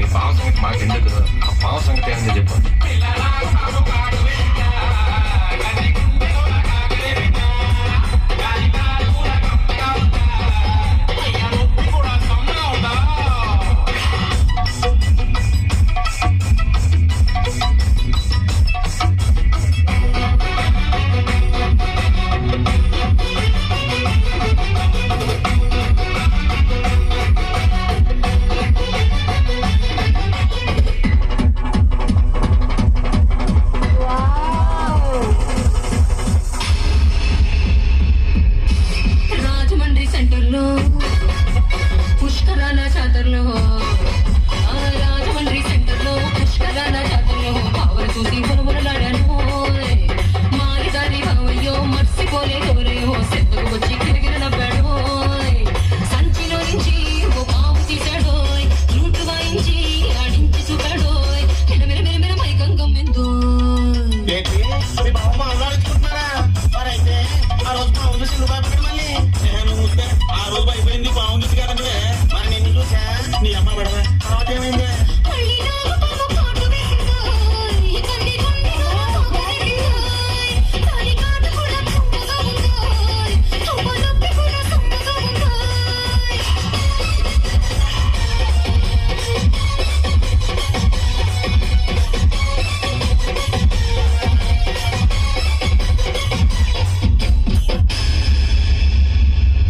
మీ పాప సంగతి మాకు ఎందుకు ఆ పాప సంగతి ఏంటో చెప్పండి club